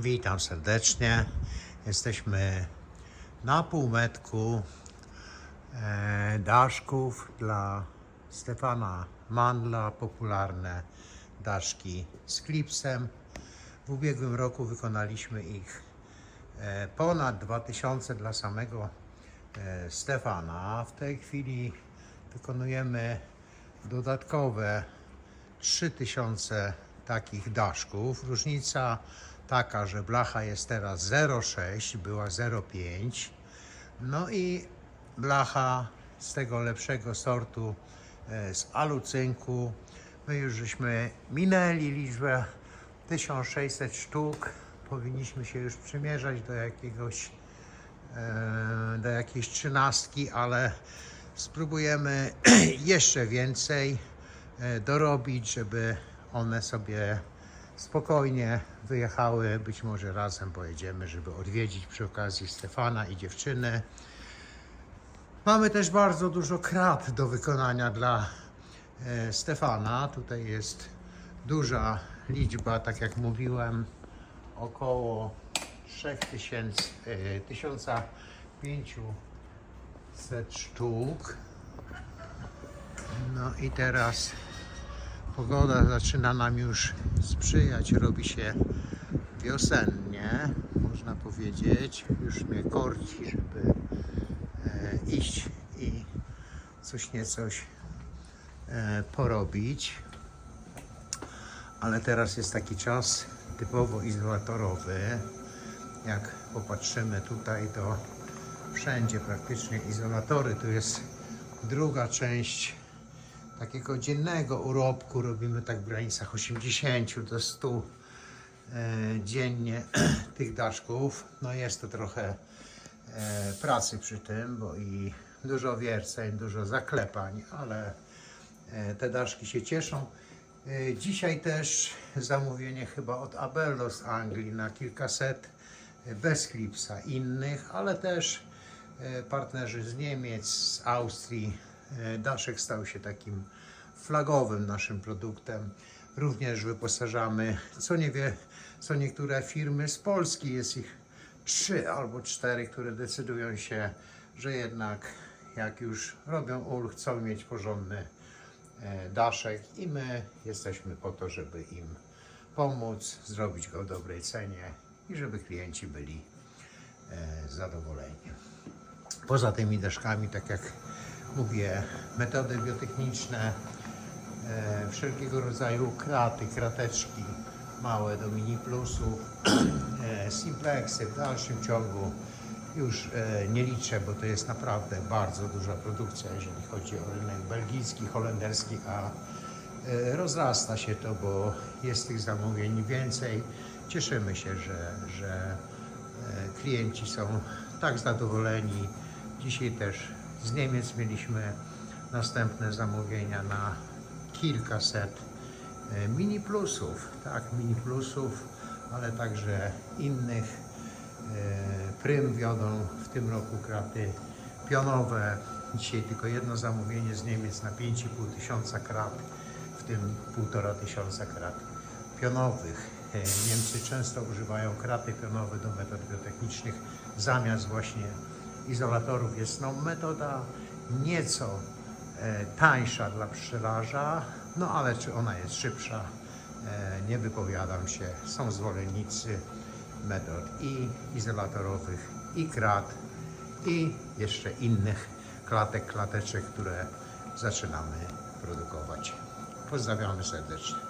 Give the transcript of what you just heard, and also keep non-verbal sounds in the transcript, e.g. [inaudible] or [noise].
Witam serdecznie. Jesteśmy na półmetku e, daszków dla Stefana Mandla, popularne daszki z klipsem. W ubiegłym roku wykonaliśmy ich e, ponad 2000 dla samego e, Stefana. W tej chwili wykonujemy dodatkowe 3000 takich daszków. Różnica taka, że blacha jest teraz 0,6, była 0,5. No i blacha z tego lepszego sortu e, z alucynku. My już żeśmy minęli liczbę 1600 sztuk. Powinniśmy się już przymierzać do jakiegoś e, do jakiejś trzynastki, ale spróbujemy [clears throat] jeszcze więcej e, dorobić, żeby one sobie spokojnie wyjechały. Być może razem pojedziemy, żeby odwiedzić przy okazji Stefana i dziewczyny. Mamy też bardzo dużo krat do wykonania dla e, Stefana. Tutaj jest duża liczba, tak jak mówiłem, około 3000, e, 1500 sztuk. No i teraz pogoda zaczyna nam już sprzyjać, robi się wiosennie, można powiedzieć. Już mnie korci, żeby e, iść i coś niecoś e, porobić. Ale teraz jest taki czas typowo izolatorowy. Jak popatrzymy tutaj, to wszędzie praktycznie izolatory. Tu jest druga część takiego dziennego urobku. Robimy tak w granicach 80 do 100 e, dziennie [clears throat] tych daszków. No jest to trochę e, pracy przy tym, bo i dużo wierceń, dużo zaklepań, ale e, te daszki się cieszą. E, Dzisiaj też zamówienie chyba od Abello z Anglii na kilkaset e, bez klipsa innych, ale też e, partnerzy z Niemiec, z Austrii. E, Daszek stał się takim flagowym naszym produktem. Również wyposażamy co nie wie, co niektóre firmy z Polski, jest ich trzy albo cztery, które decydują się, że jednak jak już robią ul, chcą mieć porządny e, daszek i my jesteśmy po to, żeby im pomóc, zrobić go w dobrej cenie i żeby klienci byli e, zadowoleni. Poza tymi deszkami, tak jak mówię, metody biotechniczne, e, wszelkiego rodzaju kraty, krateczki małe do mini plusów, [clears throat] e, simplexy w dalszym ciągu już e, nie liczę, bo to jest naprawdę bardzo duża produkcja, jeżeli chodzi o rynek belgijski, holenderski, a e, rozrasta się to, bo jest tych zamówień więcej. Cieszymy się, że, że e, klienci są tak zadowoleni. Dzisiaj też z Niemiec mieliśmy następne zamówienia na kilkaset e, mini plusów, tak, mini plusów, ale także innych. E, Prym wiodą w tym roku kraty pionowe. Dzisiaj tylko jedno zamówienie z Niemiec na 5,5 tysiąca krat, w tym 1,5 tysiąca krat pionowych. E, Niemcy często używają kraty pionowe do metod biotechnicznych zamiast właśnie izolatorów. Jest no metoda nieco e, tańsza dla pszczelarza, no ale czy ona jest szybsza, e, nie wypowiadam się. Są zwolennicy metod i izolatorowych, i krat, i jeszcze innych klatek, klateczek, które zaczynamy produkować. Pozdrawiamy serdecznie.